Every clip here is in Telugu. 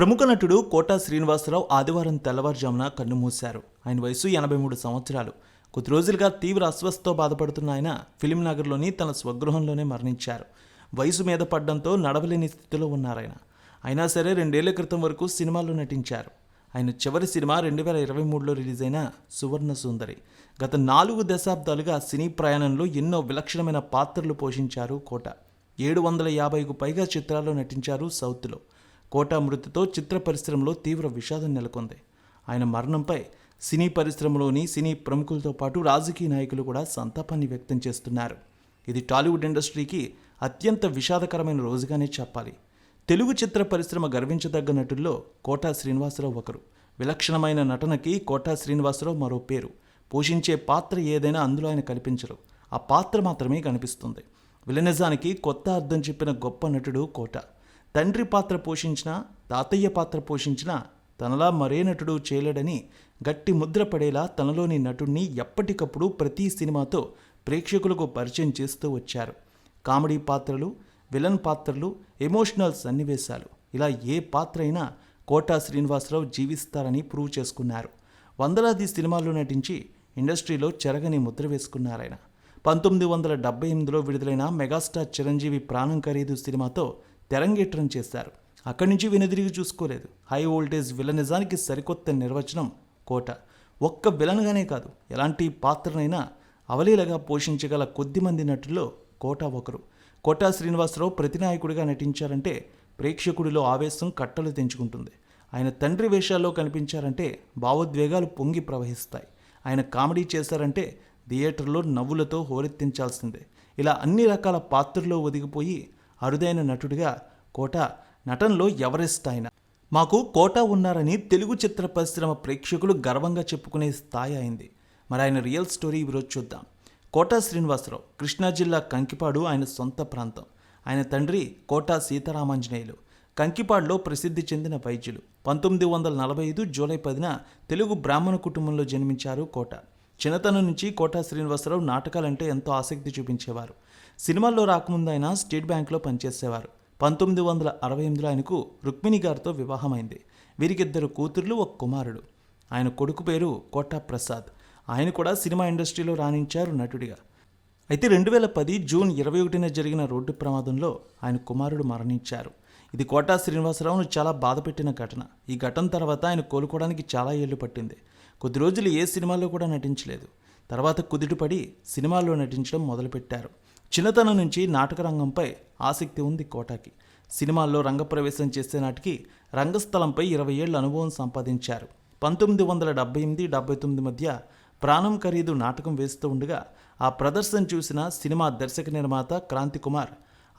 ప్రముఖ నటుడు కోటా శ్రీనివాసరావు ఆదివారం తెల్లవారుజామున కన్నుమూశారు ఆయన వయసు ఎనభై మూడు సంవత్సరాలు. కొద్ది రోజులుగా తీవ్ర అస్వస్థతో బాధపడుతున్న ఆయన ఫిలిం నగర్లోని తన స్వగృహంలోనే మరణించారు. వయసు మీద పడ్డంతో నడవలేని స్థితిలో ఉన్నారాయన అయినా సరే రెండేళ్ళ క్రితం వరకు సినిమాల్లో నటించారు. ఆయన చివరి సినిమా రెండు వేల ఇరవై మూడులో రిలీజ్ అయిన సువర్ణ సుందరి. గత నాలుగు దశాబ్దాలుగా సినీ ప్రయాణంలో ఎన్నో విలక్షణమైన పాత్రలు పోషించారు కోట. ఏడు వందల యాభైకు పైగా చిత్రాల్లో నటించారు సౌత్లో. కోట మృతితో చిత్ర పరిశ్రమలో తీవ్ర విషాదం నెలకొంది. ఆయన మరణంపై సినీ పరిశ్రమలోని సినీ ప్రముఖులతో పాటు రాజకీయ నాయకులు కూడా సంతాపాన్ని వ్యక్తం చేస్తున్నారు. ఇది టాలీవుడ్ ఇండస్ట్రీకి అత్యంత విషాదకరమైన రోజుగానే చెప్పాలి. తెలుగు చిత్ర పరిశ్రమ గర్వించదగ్గ నటుల్లో కోటా శ్రీనివాసరావు ఒకరు. విలక్షణమైన నటనకి కోటా శ్రీనివాసరావు మరో పేరు. పోషించే పాత్ర ఏదైనా అందులో ఆయన కనిపించరు. ఆ పాత్ర మాత్రమే కనిపిస్తుంది. విలనిజానికి కొత్త అర్థం చెప్పిన గొప్ప నటుడు కోట. తండ్రి పాత్ర పోషించిన తాతయ్య పాత్ర పోషించిన తనలా మరే నటుడు చేయలేడని గట్టి ముద్ర పడేలా తనలోని నటుడిని ఎప్పటికప్పుడు ప్రతి సినిమాతో ప్రేక్షకులకు పరిచయం చేస్తూ వచ్చారు. కామెడీ పాత్రలు విలన్ పాత్రలు ఎమోషనల్ సన్నివేశాలు. ఇలా ఏ పాత్ర అయినా కోటా శ్రీనివాసరావు జీవిస్తారని ప్రూవ్ చేసుకున్నారు. వందలాది సినిమాల్లో నటించి ఇండస్ట్రీలో చెరగని ముద్ర వేసుకున్నారాయన. పంతొమ్మిది వందల డెబ్బై ఎనిమిదిలో విడుదలైన మెగాస్టార్ చిరంజీవి ప్రాణం ఖరీదు సినిమాతో తెరంగేట్రం చేశారు. అక్కడి నుంచి వెనుదిరిగి చూసుకోలేదు. హై వోల్టేజ్ విలనిజానికి సరికొత్త నిర్వచనం కోట. ఒక్క విలన్గానే కాదు ఎలాంటి పాత్రనైనా అవలీలగా పోషించగల కొద్దిమంది నటుల్లో కోట ఒకరు. కోటా శ్రీనివాసరావు ప్రతినాయకుడిగా నటించారంటే ప్రేక్షకుడిలో ఆవేశం కట్టలు తెంచుకుంటుంది. ఆయన తండ్రి వేషాల్లో కనిపించారంటే భావోద్వేగాలు పొంగి ప్రవహిస్తాయి. ఆయన కామెడీ చేశారంటే థియేటర్లో నవ్వులతో హోరెత్తించాల్సిందే. ఇలా అన్ని రకాల పాత్రల్లో ఒదిగిపోయి అరుదైన నటుడిగా కోట నటనలో ఎవరెస్ట్ ఆయన. మాకు కోట ఉన్నారని తెలుగు చిత్ర పరిశ్రమ ప్రేక్షకులు గర్వంగా చెప్పుకునే స్థాయి అయింది. మరి ఆయన రియల్ స్టోరీ ఈరోజు చూద్దాం. కోట శ్రీనివాసరావు కృష్ణా జిల్లా కంకిపాడు ఆయన సొంత ప్రాంతం. ఆయన తండ్రి కోట సీతారామాంజనేయులు. కంకిపాడులో ప్రసిద్ధి చెందిన వైద్యులు. పంతొమ్మిది వందల నలభై ఐదు జూలై పదిన తెలుగు బ్రాహ్మణ కుటుంబంలో జన్మించారు కోట. చిన్నతనం నుంచి కోటా శ్రీనివాసరావు నాటకాలంటే ఎంతో ఆసక్తి చూపించేవారు. సినిమాల్లో రాకముందు ఆయన స్టేట్ బ్యాంక్లో పనిచేసేవారు. పంతొమ్మిది వందల అరవై ఎనిమిదిలో ఆయనకు రుక్మిణి గారితో వివాహమైంది. వీరికిద్దరు కూతుర్లు ఒక కుమారుడు. ఆయన కొడుకు పేరు కోటా ప్రసాద్. ఆయన కూడా సినిమా ఇండస్ట్రీలో రాణించారు నటుడిగా. అయితే రెండు వేల పది జూన్ ఇరవై ఒకటిన జరిగిన రోడ్డు ప్రమాదంలో ఆయన కుమారుడు మరణించారు. ఇది కోటా శ్రీనివాసరావును చాలా బాధపెట్టిన ఘటన. ఈ ఘటన తర్వాత ఆయన కోలుకోవడానికి చాలా ఏళ్ళు పట్టింది. కొద్ది రోజులు ఏ సినిమాలో కూడా నటించలేదు. తర్వాత కుదుటపడి సినిమాల్లో నటించడం మొదలుపెట్టారు. చిన్నతనం నుంచి నాటక రంగంపై ఆసక్తి ఉంది కోటాకి. సినిమాల్లో రంగప్రవేశం చేసే నాటికి రంగస్థలంపై ఇరవై ఏళ్ళ అనుభవం సంపాదించారు. పంతొమ్మిది వందల డెబ్బై ఎనిమిది డెబ్బై తొమ్మిది మధ్య ప్రాణం ఖరీదు నాటకం వేస్తూ ఉండగా ఆ ప్రదర్శన చూసిన సినిమా దర్శక నిర్మాత క్రాంతి కుమార్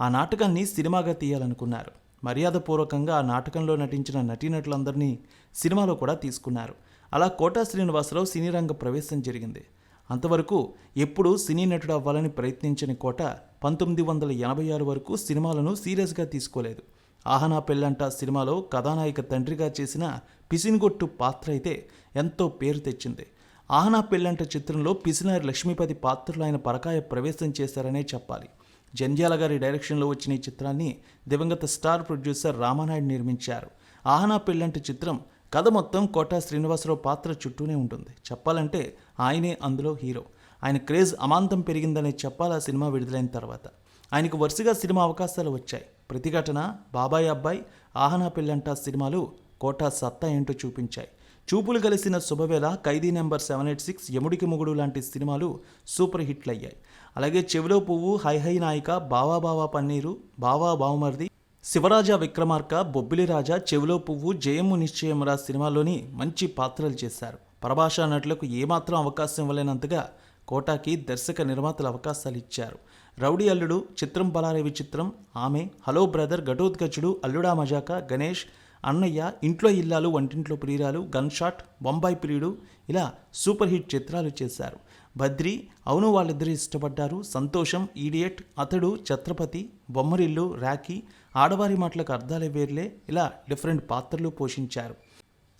ఆ నాటకాన్ని సినిమాగా తీయాలనుకున్నారు. మర్యాదపూర్వకంగా ఆ నాటకంలో నటించిన నటీనటులందరినీ సినిమాలో కూడా తీసుకున్నారు. అలా కోటా శ్రీనివాసరావు సినీ రంగ ప్రవేశం జరిగింది. అంతవరకు ఎప్పుడూ సినీ నటుడు అవ్వాలని ప్రయత్నించని కోట పంతొమ్మిది వందల ఎనభై ఆరు వరకు సినిమాలను సీరియస్గా తీసుకోలేదు. ఆహనా పెళ్ళంట సినిమాలో కథానాయిక తండ్రిగా చేసిన పిసిన్గొట్టు పాత్ర అయితే ఎంతో పేరు తెచ్చింది. ఆహనా పెళ్ళంట చిత్రంలో పిసినారి లక్ష్మీపతి పాత్రలో ఆయన పరకాయ ప్రవేశం చేశారనే చెప్పాలి. జంధ్యాల గారి డైరెక్షన్లో వచ్చిన ఈ చిత్రాన్ని దివంగత స్టార్ ప్రొడ్యూసర్ రామానాయుడు నిర్మించారు. ఆహనా పెళ్ళంట చిత్రం కథ మొత్తం కోటా శ్రీనివాసరావు పాత్ర చుట్టూనే ఉంటుంది. చెప్పాలంటే ఆయనే అందులో హీరో. ఆయన క్రేజ్ అమాంతం పెరిగిందనే చెప్పాలి ఆ సినిమా విడుదలైన తర్వాత. ఆయనకు వరుసగా సినిమా అవకాశాలు వచ్చాయి. ప్రతిఘటన బాబాయ్ అబ్బాయి ఆహనా పెళ్ళంట సినిమాలు కోటా సత్తా ఏంటో చూపించాయి. Choopulu Kalasina Subhavela Khaidi number seven eight six Yamudiki Mogudu లాంటి సినిమాలు సూపర్ హిట్లు అయ్యాయి. అలాగే చెవిలో పువ్వు హై హై నాయిక బావా బావా పన్నీరు బావా బావమర్ది శివరాజ విక్రమార్క బొబ్బిలి రాజా చెవిలో పువ్వు జయము నిశ్చయమురా సినిమాలోని మంచి పాత్రలు చేశారు. పరభాషా నటులకు ఏమాత్రం అవకాశం ఇవ్వలేనంతగా కోటాకి దర్శక నిర్మాతలు అవకాశాలు ఇచ్చారు. రౌడీ అల్లుడు చిత్రం బలారేవి చిత్రం ఆమె హలో బ్రదర్ ఘటోత్కచుడు అల్లుడా మజాక గణేష్ అన్నయ్య ఇంట్లో ఇల్లాలు వంటింట్లో ప్రియురాలు గన్ షాట్ బొంబాయి ప్రియుడు ఇలా సూపర్ హిట్ చిత్రాలు చేశారు. బద్రి అవును వాళ్ళిద్దరూ ఇష్టపడ్డారు. సంతోషం ఈడియట్ అతడు ఛత్రపతి బొమ్మరిల్లు రాఖీ ఆడవారి మాటలకు అర్థాలే వేర్లే ఇలా డిఫరెంట్ పాత్రలు పోషించారు.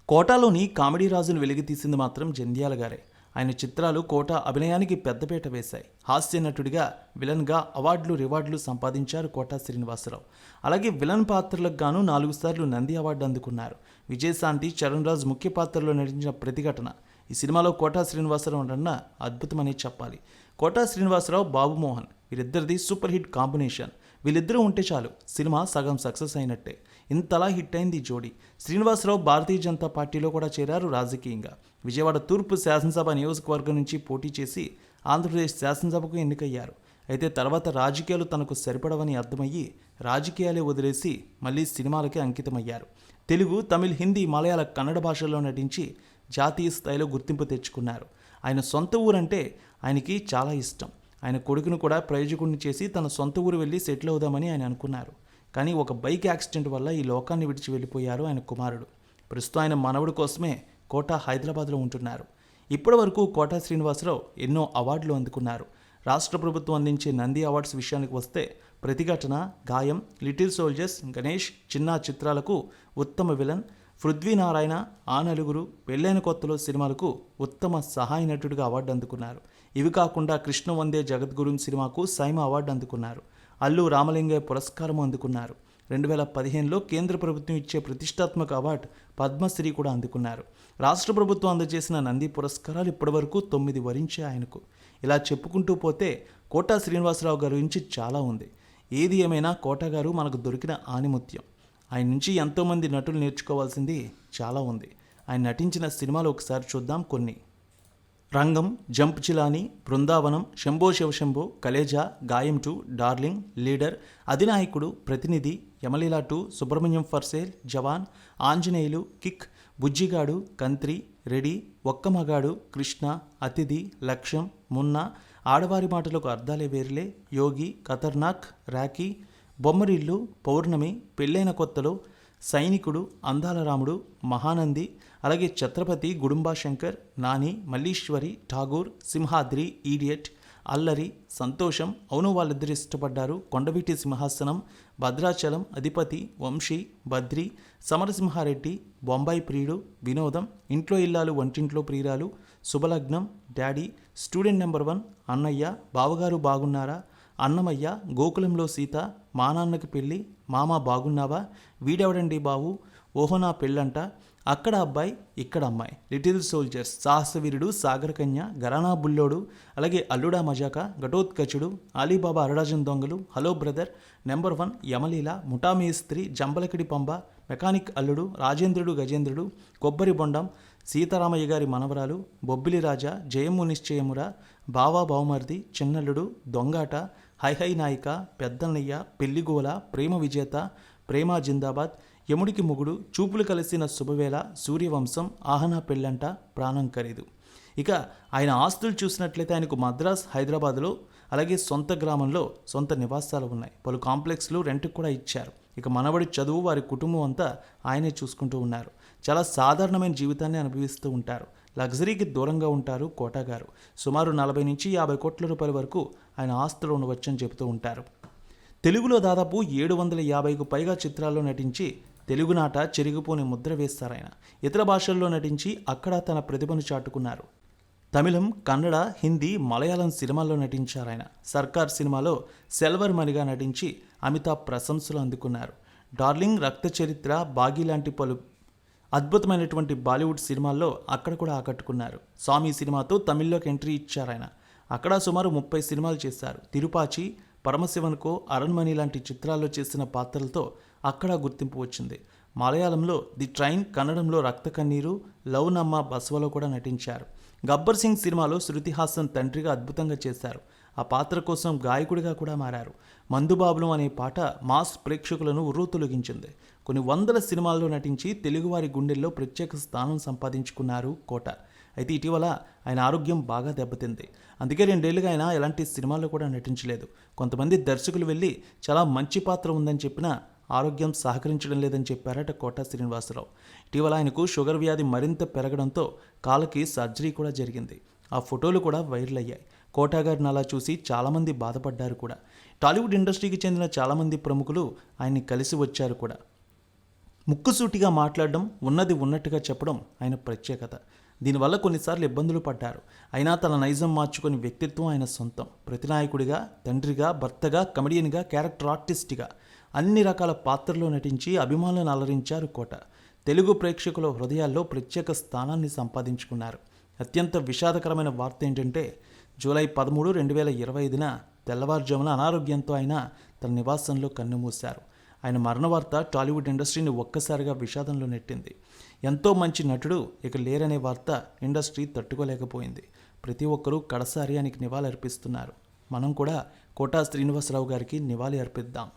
కోటాలోని కామెడీ రాజును వెలిగితీసింది మాత్రం జంధ్యాల గారే. ఆయన చిత్రాలు కోట అభినయానికి పెద్దపీట వేశాయి. హాస్య నటుడిగా విలన్గా అవార్డులు రివార్డులు సంపాదించారు కోట శ్రీనివాసరావు. అలాగే విలన్ పాత్రలకు గాను నాలుగు సార్లు నంది అవార్డు అందుకున్నారు. విజయశాంతి చరణ్ రాజ్ ముఖ్య పాత్రలో నటించిన ప్రతిఘటన. ఈ సినిమాలో కోటా శ్రీనివాసరావు అన్న అద్భుతమని చెప్పాలి. కోటా శ్రీనివాసరావు బాబుమోహన్ వీరిద్దరిది సూపర్ హిట్ కాంబినేషన్. వీళ్ళిద్దరూ ఉంటే చాలు సినిమా సగం సక్సెస్ అయినట్టే. ఇంతలా హిట్ అయింది ఈ జోడీ. శ్రీనివాసరావు భారతీయ జనతా పార్టీలో కూడా చేరారు రాజకీయంగా. విజయవాడ తూర్పు శాసనసభ నియోజకవర్గం నుంచి పోటీ చేసి ఆంధ్రప్రదేశ్ శాసనసభకు ఎన్నికయ్యారు. అయితే తర్వాత రాజకీయాలు తనకు సరిపడవని అర్థమయ్యి రాజకీయాలే వదిలేసి మళ్ళీ సినిమాలకే అంకితమయ్యారు. తెలుగు తమిళ్ హిందీ మలయాళ కన్నడ భాషల్లో నటించి జాతీయ స్థాయిలో గుర్తింపు తెచ్చుకున్నారు. ఆయన సొంత ఊరంటే ఆయనకి చాలా ఇష్టం. ఆయన కొడుకును కూడా ప్రయోజకుడిని చేసి తన సొంత ఊరు వెళ్ళి సెటిల్ అవుదామని ఆయన అనుకున్నారు. కానీ ఒక బైక్ యాక్సిడెంట్ వల్ల ఈ లోకాన్ని విడిచి వెళ్ళిపోయారు ఆయన కుమారుడు. ప్రస్తుతం ఆయన మనవడి కోసమే కోట హైదరాబాద్లో ఉంటున్నారు. ఇప్పటి వరకు కోట శ్రీనివాసరావు ఎన్నో అవార్డులు అందుకున్నారు. రాష్ట్ర ప్రభుత్వం అందించే నంది అవార్డ్స్ విషయానికి వస్తే ప్రతిఘటన గాయం లిటిల్ సోల్జర్స్ గణేష్ చిన్న చిత్రాలకు ఉత్తమ విలన్ పృథ్వీనారాయణ ఆ నలుగురు పెళ్ళైన కొత్తలో సినిమాలకు ఉత్తమ సహాయ నటుడిగా అవార్డు అందుకున్నారు. ఇవి కాకుండా కృష్ణ వందే జగద్గురు సినిమాకు సైమ అవార్డు అందుకున్నారు. అల్లు రామలింగయ్య పురస్కారం అందుకున్నారు. రెండు వేల పదిహేనులో కేంద్ర ప్రభుత్వం ఇచ్చే ప్రతిష్టాత్మక అవార్డు పద్మశ్రీ కూడా అందుకున్నారు. రాష్ట్ర ప్రభుత్వం అందజేసిన నంది పురస్కారాలు ఇప్పటివరకు తొమ్మిది వరించే ఆయనకు. ఇలా చెప్పుకుంటూ పోతే కోటా శ్రీనివాసరావు గారి గురించి చాలా ఉంది. ఏది ఏమైనా కోట గారు మనకు దొరికిన ఆనిముత్యం. ఆయన నుంచి ఎంతోమంది నటులు నేర్చుకోవాల్సింది చాలా ఉంది. ఆయన నటించిన సినిమాలు ఒకసారి చూద్దాం కొన్ని. Rangam jump Jilani Brindavanam Shambho Shivashambho Khaleja Gaayam two darling leader Adhinayakudu Prathinidhi Yamaleela two Subrahmanyam for sale Jawaan Anjaneyulu kick Bujjigadu Kantri ready Okka Magadu Krishna అతిథి లక్ష్యం మున్న ఆడవారి మాటలకు అర్థాలే వేరులే యోగి ఖతర్నాక్ రాఖీ బొమ్మరిల్లు పౌర్ణమి పెళ్ళైన కొత్తలో సైనికుడు అందాల రాముడు మహానంది అలాగే ఛత్రపతి గుడుంబా శంకర్ నాని మల్లీశ్వరి ఠాగూర్ సింహాద్రి ఈడియట్ అల్లరి సంతోషం అవును వాళ్ళిద్దరు ఇష్టపడ్డారు. కొండవీటి సింహాసనం భద్రాచలం అధిపతి వంశీ బద్రి సమరసింహారెడ్డి బొంబాయి ప్రియుడు వినోదం Intlo Illalu Vantintlo Priyuralu Subhalagnam daddy student number one Annayya Bavagaru Bagunnara Annamayya గోకులంలో సీత మా నాన్నకి పెళ్ళి మామ బాగున్నావా? వీడెవడండి బావు ఓహో నా పెళ్ళంట. అక్కడ అబ్బాయి ఇక్కడ అమ్మాయి. లిటిల్ సోల్జర్స్ సాహసవీరుడు సాగరకన్య గరానా బుల్లోడు అలాగే Alluda Majaka Ghatothkachudu Alibaba Aradajan Dongalu hello brother number one Yamaleela Muthamestri Jambalakidi Pamba mechanic Alludu Rajendrudu Gajendrudu కొబ్బరి బొండం సీతారామయ్య గారి మనవరాలు బొబ్బిలి రాజా జయము నిశ్చయమురా బావా బావమర్ది చిన్నల్లుడు దొంగాట హై హై నాయిక పెద్దన్నయ్య పెళ్ళిగోల ప్రేమ విజేత ప్రేమ జిందాబాద్ యముడికి మొగుడు చూపులు కలిసిన శుభవేళ సూర్యవంశం ఆహనా పెళ్ళంట ప్రాణం ఖరీదు. ఇక ఆయన ఆస్తులు చూసినట్లయితే ఆయనకు మద్రాస్ హైదరాబాద్లో అలాగే సొంత గ్రామంలో సొంత నివాసాలు ఉన్నాయి. పలు కాంప్లెక్స్లు రెంట్కి కూడా ఇచ్చారు. ఇక మనవడి చదువు వారి కుటుంబం అంతా ఆయనే చూసుకుంటూ ఉన్నారు. చాలా సాధారణమైన జీవితాన్ని అనుభవిస్తూ ఉంటారు. లగ్జరీకి దూరంగా ఉంటారు కోటా గారు. సుమారు నలభై నుంచి యాభై కోట్ల రూపాయల వరకు ఆయన ఆస్తులు ఉండవచ్చని చెబుతూ ఉంటారు. తెలుగులో దాదాపు ఏడు వందల యాభైకు పైగా చిత్రాల్లో నటించి తెలుగునాట చెరిగిపోని ముద్ర వేస్తారాయన ఇతర భాషల్లో నటించి అక్కడ తన ప్రతిభను చాటుకున్నారు. తమిళం కన్నడ హిందీ మలయాళం సినిమాల్లో నటించారాయన సర్కార్ సినిమాలో సెల్వర్ మణిగా నటించి అమితాబ్ ప్రశంసలు అందుకున్నారు. డార్లింగ్ రక్త చరిత్ర బాగీ లాంటి పలు అద్భుతమైనటువంటి బాలీవుడ్ సినిమాల్లో అక్కడ కూడా ఆకట్టుకున్నారు. స్వామి సినిమాతో తమిళ్ళోకి ఎంట్రీ ఇచ్చారు ఆయన. అక్కడ సుమారు ముప్పై సినిమాలు చేశారు. తిరుపాచి పరమశివన్కో అరణ్మణి లాంటి చిత్రాల్లో చేసిన పాత్రలతో అక్కడ గుర్తింపు వచ్చింది. మలయాళంలో ది ట్రైన్ కన్నడంలో రక్త కన్నీరు లవ్ నమ్మ బసవలో కూడా నటించారు. గబ్బర్ సింగ్ సినిమాలో శృతి హాసన్ తండ్రిగా అద్భుతంగా చేశారు. ఆ పాత్ర కోసం గాయకుడిగా కూడా మారారు. మందుబాబులు అనే పాట మాస్ ప్రేక్షకులను ఉర్రూతొలగించింది. కొన్ని వందల సినిమాల్లో నటించి తెలుగువారి గుండెల్లో ప్రత్యేక స్థానం సంపాదించుకున్నారు కోట. అయితే ఇటీవల ఆయన ఆరోగ్యం బాగా దెబ్బతింది. అందుకే రెండేళ్ళుగా ఆయన ఎలాంటి సినిమాల్లో కూడా నటించలేదు. కొంతమంది దర్శకులు వెళ్ళి చాలా మంచి పాత్ర ఉందని చెప్పినా ఆరోగ్యం సహకరించడం లేదని చెప్పారట కోట శ్రీనివాసరావు. ఇటీవల ఆయనకు షుగర్ వ్యాధి మరింత పెరగడంతో కాళ్ళకి సర్జరీ కూడా జరిగింది. ఆ ఫోటోలు కూడా వైరల్ అయ్యాయి. కోటా గారిని అలా చూసి చాలామంది బాధపడ్డారు కూడా. టాలీవుడ్ ఇండస్ట్రీకి చెందిన చాలామంది ప్రముఖులు ఆయన్ని కలిసి వచ్చారు కూడా. ముక్కుసూటిగా మాట్లాడడం ఉన్నది ఉన్నట్టుగా చెప్పడం ఆయన ప్రత్యేకత. దీనివల్ల కొన్నిసార్లు ఇబ్బందులు పడ్డారు. అయినా తన నైజం మార్చుకుని వ్యక్తిత్వం ఆయన సొంతం. ప్రతినాయకుడిగా తండ్రిగా భర్తగా కమెడియన్గా క్యారెక్టర్ ఆర్టిస్ట్గా అన్ని రకాల పాత్రల్లో నటించి అభిమానులను అలరించారు కోట. తెలుగు ప్రేక్షకుల హృదయాల్లో ప్రత్యేక స్థానాన్ని సంపాదించుకున్నారు. అత్యంత విషాదకరమైన వార్త ఏంటంటే జూలై పదమూడు రెండు వేల ఇరవై ఐదున తెల్లవారుజామున అనారోగ్యంతో ఆయన తన నివాసంలో కన్నుమూశారు. ఆయన మరణ వార్త టాలీవుడ్ ఇండస్ట్రీని ఒక్కసారిగా విషాదంలో నెట్టింది. ఎంతో మంచి నటుడు ఇక లేరనే వార్త ఇండస్ట్రీ తట్టుకోలేకపోయింది. ప్రతి ఒక్కరూ కడసారి ఆయనకి నివాళి అర్పిస్తున్నారు మనం కూడా కోటా శ్రీనివాసరావు గారికి నివాళి అర్పిద్దాం